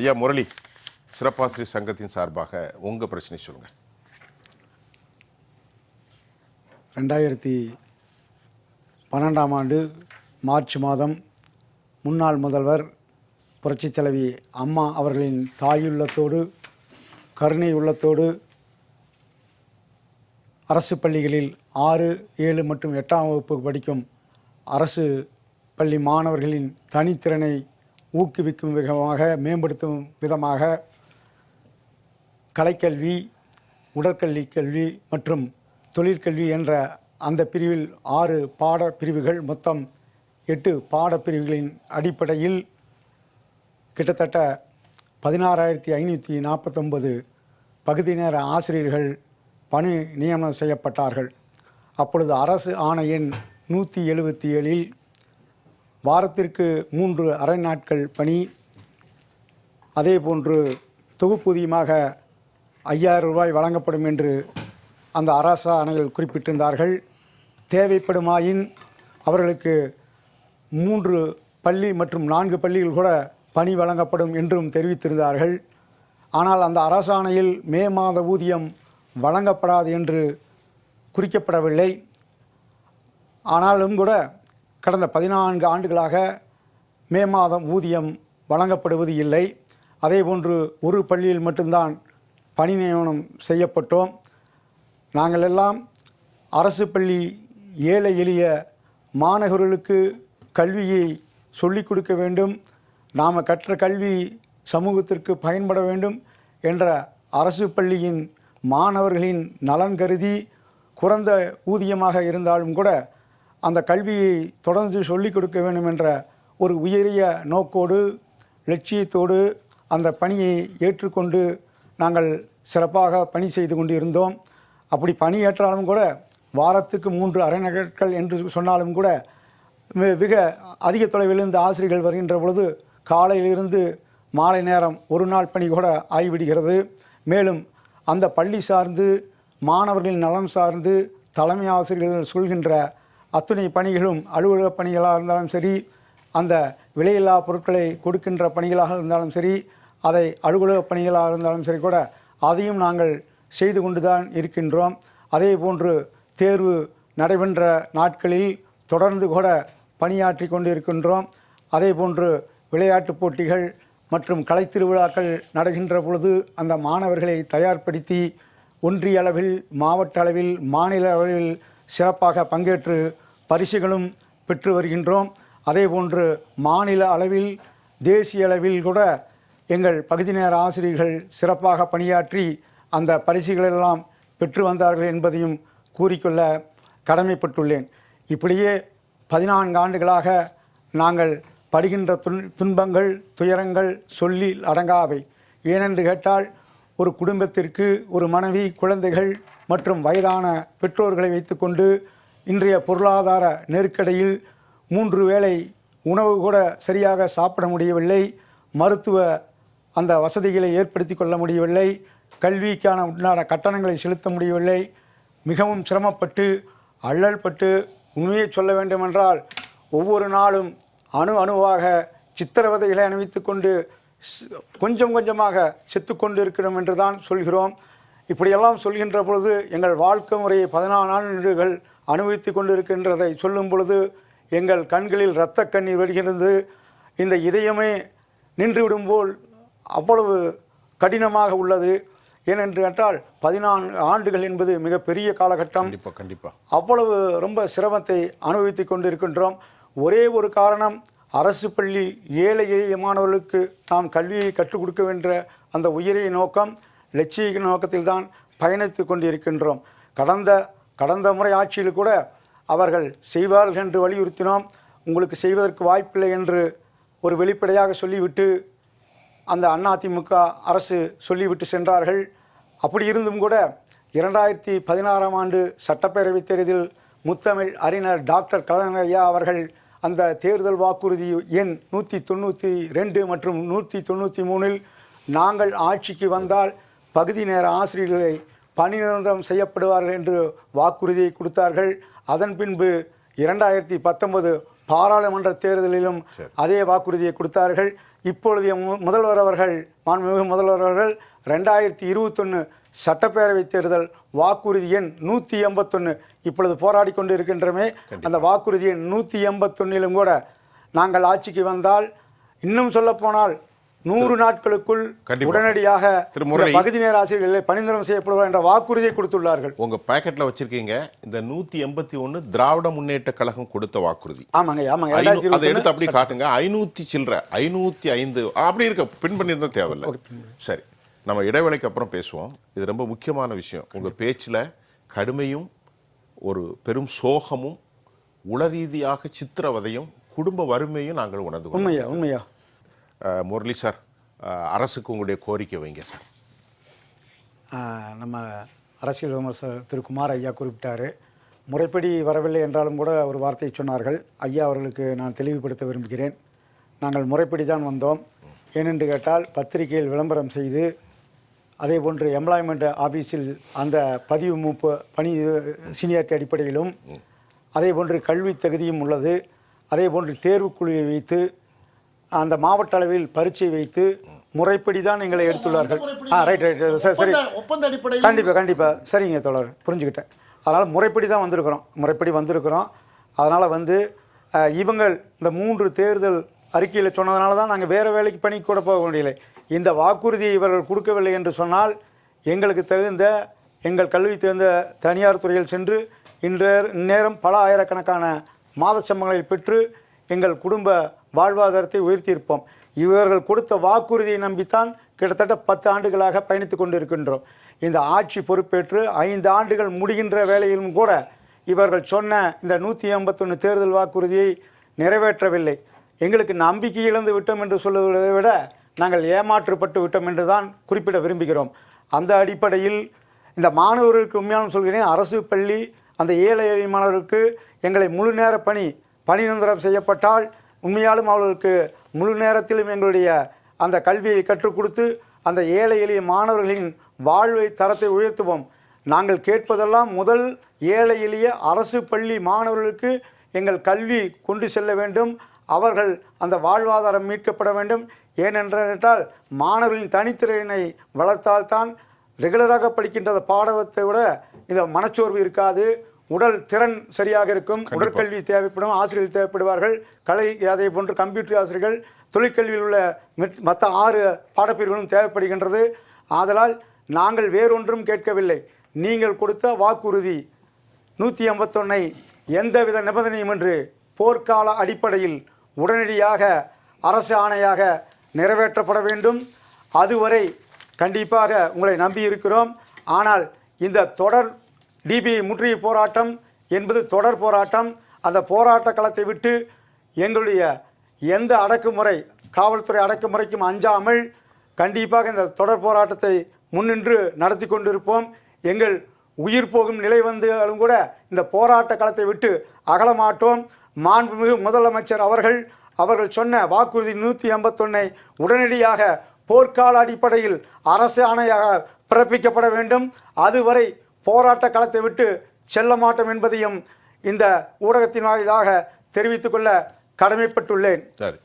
ஐயா முரளி சிறப்பாசிரியர் சங்கத்தின் சார்பாக உங்கள் பிரச்சனை சொல்லுங்கள் ரெண்டாயிரத்தி பன்னெண்டாம் ஆண்டு மார்ச் மாதம் முன்னாள் முதல்வர் புரட்சித் தலைவி அம்மா அவர்களின் தாயுள்ளத்தோடு கருணை உள்ளத்தோடு அரசு பள்ளிகளில் ஆறு ஏழு மற்றும் எட்டாம் வகுப்பு படிக்கும் அரசு பள்ளி மாணவர்களின் தனித்திறனை ஊக்குவிக்கும் விதமாக மேம்படுத்தும் விதமாக கலைக்கல்வி உடற்கல்வி கல்வி மற்றும் தொழிற்கல்வி என்ற அந்த பிரிவில் ஆறு பாட பிரிவுகள் மொத்தம் எட்டு பாடப்பிரிவுகளின் அடிப்படையில் கிட்டத்தட்ட பதினாறாயிரத்தி ஐநூற்றி நாற்பத்தொம்பது பகுதி நேர ஆசிரியர்கள் பணி நியமனம் செய்யப்பட்டார்கள். அப்பொழுது அரசு ஆணையின் நூற்றி எழுபத்தி ஏழில் வாரத்திற்கு மூன்று அரை நாட்கள் பணி. அதேபோன்று தொகுப்பூதியமாக ஐயாயிரம் ரூபாய் வழங்கப்படும் என்று அந்த அரசாணைகள் குறிப்பிட்டிருந்தார்கள். தேவைப்படுமாயின் அவர்களுக்கு மூன்று பள்ளி மற்றும் நான்கு பள்ளிகள் கூட பணி வழங்கப்படும் என்றும் தெரிவித்திருந்தார்கள். ஆனால் அந்த அரசாணையில் மே மாத ஊதியம் வழங்கப்படாது என்று குறிக்கப்படவில்லை. ஆனாலும் கூட கடந்த பதினான்கு ஆண்டுகளாக மே மாதம் ஊதியம் வழங்கப்படுவது இல்லை. அதேபோன்று ஒரு பள்ளியில் மட்டும்தான் பணி நியமனம் செய்யப்பட்டோம். நாங்கள் எல்லாம் அரசு பள்ளி ஏழை எளிய மாணவர்களுக்கு கல்வியை சொல்லிக் கொடுக்க வேண்டும். நாம் கற்ற கல்வி சமூகத்திற்கு பயன்பட வேண்டும் என்ற அரசு பள்ளியின் மாணவர்களின் நலன் கருதி குறைந்த ஊதியமாக இருந்தாலும் கூட அந்த கல்வியை தொடர்ந்து சொல்லிக் கொடுக்க வேண்டும் என்ற ஒரு உயரிய நோக்கோடு லட்சியத்தோடு அந்த பணியை ஏற்றுக்கொண்டு நாங்கள் சிறப்பாக பணி செய்து கொண்டு இருந்தோம் அப்படி பணி ஏற்றாலும் கூட வாரத்துக்கு மூன்று அரை நாட்கள் என்று சொன்னாலும் கூட மிக அதிக தொலைவிலிருந்து ஆசிரியர்கள் வருகின்ற பொழுது காலையிலிருந்து மாலை நேரம் ஒரு நாள் பணி கூட ஆகிவிடுகிறது. மேலும் அந்த பள்ளி சார்ந்து மாணவர்களின் நலம் சார்ந்து தலைமை ஆசிரியர்கள் சொல்கின்ற அத்துணை பணிகளும் அலுவலக பணிகளாக இருந்தாலும் சரி அந்த விலையில்லா பொருட்களை கொடுக்கின்ற பணிகளாக இருந்தாலும் சரி அதை அலுவலக பணிகளாக இருந்தாலும் சரி கூட அதையும் நாங்கள் செய்து கொண்டு தான் இருக்கின்றோம். அதே போன்று தேர்வு நடைபெற்ற நாட்களில் தொடர்ந்து கூட பணியாற்றி கொண்டு இருக்கின்றோம் அதே போன்று விளையாட்டுப் போட்டிகள் மற்றும் கலைத்திருவிழாக்கள் நடக்கின்ற பொழுது அந்த மாணவர்களை தயார்படுத்தி ஒன்றிய அளவில் மாவட்ட அளவில் மாநில அளவில் சிறப்பாக பங்கேற்று பரிசுகளும் பெற்று வருகின்றோம். அதேபோன்று மாநில அளவில் தேசிய அளவில் கூட எங்கள் பகுதி நேர ஆசிரியர்கள் சிறப்பாக பணியாற்றி அந்த பரிசுகளெல்லாம் பெற்று வந்தார்கள் என்பதையும் கூறிக்கொள்ள கடமைப்பட்டுள்ளேன். இப்படியே பதினான்கு ஆண்டுகளாக நாங்கள் படுகின்ற துன் துன்பங்கள் துயரங்கள் சொல்லி அடங்காவை. ஏனென்று கேட்டால் ஒரு குடும்பத்திற்கு ஒரு மனைவி குழந்தைகள் மற்றும் வயதான பெற்றோர்களை வைத்துக்கொண்டு இன்றைய பொருளாதார நெருக்கடியில் மூன்று வேளை உணவு கூட சரியாக சாப்பிட முடியவில்லை. மருத்துவ அந்த வசதிகளை ஏற்படுத்தி கொள்ள முடியவில்லை. கல்விக்கான உண்டான கட்டணங்களை செலுத்த முடியவில்லை. மிகவும் சிரமப்பட்டு அல்லல்பட்டு உண்மையை சொல்ல வேண்டுமென்றால் ஒவ்வொரு நாளும் அணு அணுவாக சித்திரவதைகளை அணிவித்து கொண்டு கொஞ்சம் கொஞ்சமாக செத்துக்கொண்டு இருக்கிறோம் என்று தான் சொல்கிறோம். இப்படியெல்லாம் சொல்கின்ற பொழுது எங்கள் வாழ்க்கை முறையை பதினாலு ஆண்டுகள் அனுபவித்து கொண்டு இருக்கின்றதை சொல்லும் பொழுது எங்கள் கண்களில் இரத்த கண்ணீர் வருகிறது இந்த இதயமே நின்றுவிடும் போல் அவ்வளவு கடினமாக உள்ளது. ஏனென்று கேட்டால் பதினான்கு ஆண்டுகள் என்பது மிகப்பெரிய காலகட்டம். கண்டிப்பா கண்டிப்பா. அவ்வளவு ரொம்ப சிரமத்தை அனுபவித்து கொண்டிருக்கின்றோம். ஒரே ஒரு காரணம் அரசு பள்ளி ஏழை எளிய மாணவர்களுக்கு நாம் கல்வியை கற்றுக் கொடுக்க வேண்டிய அந்த உயரிய நோக்கம். லட்சிய நோக்கத்தில் தான் பயணித்து கொண்டிருக்கின்றோம். கடந்த கடந்த முறை ஆட்சியில் கூட அவர்கள் செய்வார்கள் என்று வலியுறுத்தினோம். உங்களுக்கு செய்வதற்கு வாய்ப்பில்லை என்று ஒரு வெளிப்படையாக சொல்லிவிட்டு அந்த அதிமுக அரசு சொல்லிவிட்டு சென்றார்கள். அப்படி இருந்தும் கூட இரண்டாயிரத்தி பதினாறாம் ஆண்டு சட்டப்பேரவைத் தேர்தலில் முத்தமிழ் அறிஞர் டாக்டர் கலைஞர் ஐயா அவர்கள் அந்த தேர்தல் வாக்குறுதி எண் நூற்றி தொண்ணூற்றி ரெண்டு மற்றும் நூற்றி தொண்ணூற்றி மூணில் நாங்கள் ஆட்சிக்கு வந்தால் பகுதி நேர ஆசிரியர்களை பணி நிரந்தரம் செய்யப்படுவார்கள் என்று வாக்குறுதியை கொடுத்தார்கள். அதன் பின்பு இரண்டாயிரத்தி பத்தொன்பது பாராளுமன்ற தேர்தலிலும் அதே வாக்குறுதியை கொடுத்தார்கள். இப்பொழுதைய மு- முதல்வர் அவர்கள் மாண்புமிகு முதல்வர் அவர்கள் ரெண்டாயிரத்தி இருபத்தொன்று சட்டப்பேரவை தேர்தல் வாக்குறுதி எண் நூற்றி எண்பத்தொன்று இப்பொழுது போராடி கொண்டு இருக்கின்றமே அந்த வாக்குறுதி எண் நூற்றி எண்பத்தொன்னிலும் கூட நாங்கள் ஆட்சிக்கு வந்தால் இன்னும் சொல்லப்போனால் நூறு நாட்களுக்குள். உடனடியாக. பகுதி நேர ஆசிரியர்களை பணிந்துரம் செய்யப்படுவார் என்ற வாக்குறுதியை கொடுத்துள்ளார்கள். உங்க பாக்கெட்ல வச்சிருக்கீங்க இந்த நூத்தி எண்பத்தி ஒண்ணு திராவிட முன்னேற்ற கழகம் கொடுத்த வாக்குறுதி. ஆமாங்க ஆமாங்க அதை எடுத்து அப்படியே காட்டுங்க. ஐநூத்தி சில்லற ஐநூத்தி ஐந்து அப்படி இருக்க பின் பண்ணியிருந்தா தேவையில்ல. சரி நம்ம இடைவேளைக்கு அப்புறம் பேசுவோம். இது ரொம்ப முக்கியமான விஷயம். உங்க பேச்சுல கடுமையும் ஒரு பெரும் சோகமும் உள ரீதியாக சித்திரவதையும் குடும்ப வறுமையும் நாங்கள் உணர்ந்து. உண்மையா உண்மையா? முரளி சார் அரசுக்கு உங்களுடைய கோரிக்கை வைங்க சார். நம்ம அரசியல் விமர்சகர் திரு குமார் ஐயா குறிப்பிட்டார். முறைப்படி வரவில்லை என்றாலும் கூட ஒரு வார்த்தையை சொன்னார்கள். ஐயா அவர்களுக்கு நான் தெளிவுபடுத்த விரும்புகிறேன். நாங்கள் முறைப்படி தான் வந்தோம். ஏனென்று கேட்டால் பத்திரிகையில் விளம்பரம் செய்து அதே போன்று எம்ப்ளாய்மெண்ட் ஆஃபீஸில் அந்த பதிவு மூப்பு பணி சீனியாரிட்டி அடிப்படையிலும் அதே போன்று கல்வி தகுதியும் உள்ளது. அதே போன்று தேர்வுக்குழுவை வைத்து அந்த மாவட்ட அளவில் பரீட்சை வைத்து முறைப்படி தான் எங்களை எடுத்துள்ளார்கள். ஆ ரைட் ரைட் சரி சரி. ஒப்பந்த- அடிப்படையில் கண்டிப்பாக கண்டிப்பாக சரிங்க தோழர். புரிஞ்சுக்கிட்டேன். அதனால் முறைப்படி தான் வந்திருக்கிறோம். முறைப்படி வந்திருக்கிறோம். அதனால் வந்து இவங்கள் இந்த மூன்று தேர்தல் அறிக்கையில் சொன்னதுனால தான் நாங்கள் வேறு வேலைக்கு பணி கூட போக முடியலை. இந்த வாக்குறுதியை இவர்கள் கொடுக்கவில்லை என்று சொன்னால் எங்களுக்கு தகுந்த எங்கள் கல்வி தகுந்த தனியார் துறையில் சென்று இன்று நேரம் பல ஆயிரக்கணக்கான மாத சம்பளங்களை பெற்று எங்கள் குடும்ப வாழ்வாதாரத்தை உயர்த்தியிருப்போம். இவர்கள் கொடுத்த வாக்குறுதியை நம்பித்தான் கிட்டத்தட்ட பத்து ஆண்டுகளாக பயணித்துக் கொண்டிருக்கின்றோம். இந்த ஆட்சி பொறுப்பேற்று ஐந்து ஆண்டுகள் முடிகின்ற வேளையிலும் கூட இவர்கள் சொன்ன இந்த நூற்றி ஐம்பத்தொன்று தேர்தல் வாக்குறுதியை நிறைவேற்றவில்லை. எங்களுக்கு நம்பிக்கை இழந்து விட்டோம் என்று சொல்வதை விட நாங்கள் ஏமாற்றப்பட்டு விட்டோம் என்று தான் குறிப்பிட விரும்புகிறோம். அந்த அடிப்படையில் இந்த மாணவர்களுக்கு உண்மையான சொல்கிறேன் அரசு பள்ளி அந்த ஏழை எளிய மாணவர்களுக்கு எங்களை முழு நேர பணி பணி நிரந்தரம் செய்யப்பட்டால் உண்மையாலும் அவர்களுக்கு முழு நேரத்திலும் எங்களுடைய அந்த கல்வியை கற்றுக் கொடுத்து அந்த ஏழை எளிய மாணவர்களின் வாழ்வை தரத்தை உயர்த்துவோம். நாங்கள் கேட்பதெல்லாம் முதல் ஏழை எளிய அரசு பள்ளி மாணவர்களுக்கு எங்கள் கல்வி கொண்டு செல்ல வேண்டும். அவர்கள் அந்த வாழ்வாதாரம் மீட்கப்பட வேண்டும். ஏனென்றால் மாணவர்களின் தனித்திறனை வளர்த்தால்தான் ரெகுலராக படிக்கின்ற பாடத்தை விட இந்த மனச்சோர்வு இருக்காது. உடல் திறன் சரியாக இருக்கும் உடற்கல்வி தேவைப்படும் ஆசிரியர்கள் தேவைப்படுவார்கள் கலை அதே போன்று கம்ப்யூட்டர் ஆசிரியர்கள் தொழிற்கல்வியில் உள்ள மற்ற ஆறு பாடப்பிரிவுகளும் தேவைப்படுகின்றது. ஆதலால் நாங்கள் வேறொன்றும் கேட்கவில்லை. நீங்கள் கொடுத்த வாக்குறுதி நூற்றி ஐம்பத்தொன்னை எந்தவித நிபந்தனையும் என்று போர்க்கால அடிப்படையில் உடனடியாக அரசு ஆணையாக நிறைவேற்றப்பட வேண்டும். அதுவரை கண்டிப்பாக உங்களை நம்பி இருக்கிறோம் ஆனால் இந்த தொடர் டிபிஐ முற்றுகை போராட்டம் என்பது தொடர் போராட்டம். அந்த போராட்ட களத்தை விட்டு எங்களுடைய எந்த அடக்குமுறை காவல்துறை அடக்குமுறைக்கும் அஞ்சாமல் கண்டிப்பாக இந்த தொடர் போராட்டத்தை முன்னின்று நடத்தி கொண்டிருப்போம். எங்கள் உயிர் போகும் நிலை வந்தாலும் கூட இந்த போராட்ட களத்தை விட்டு அகலமாட்டோம். மாண்புமிகு முதலமைச்சர் அவர்கள் அவர்கள் சொன்ன வாக்குறுதி நூற்றி எண்பத்தொன்னை உடனடியாக போர்க்கால அடிப்படையில் அரசு ஆணையாக பிறப்பிக்கப்பட வேண்டும். அதுவரை போராட்ட களத்தை விட்டு செல்ல மாட்டோம் என்பதையும் இந்த ஊடகத்தின் வாயிலாக தெரிவித்துக்கொள்ள கடமைப்பட்டுள்ளேன். சரி.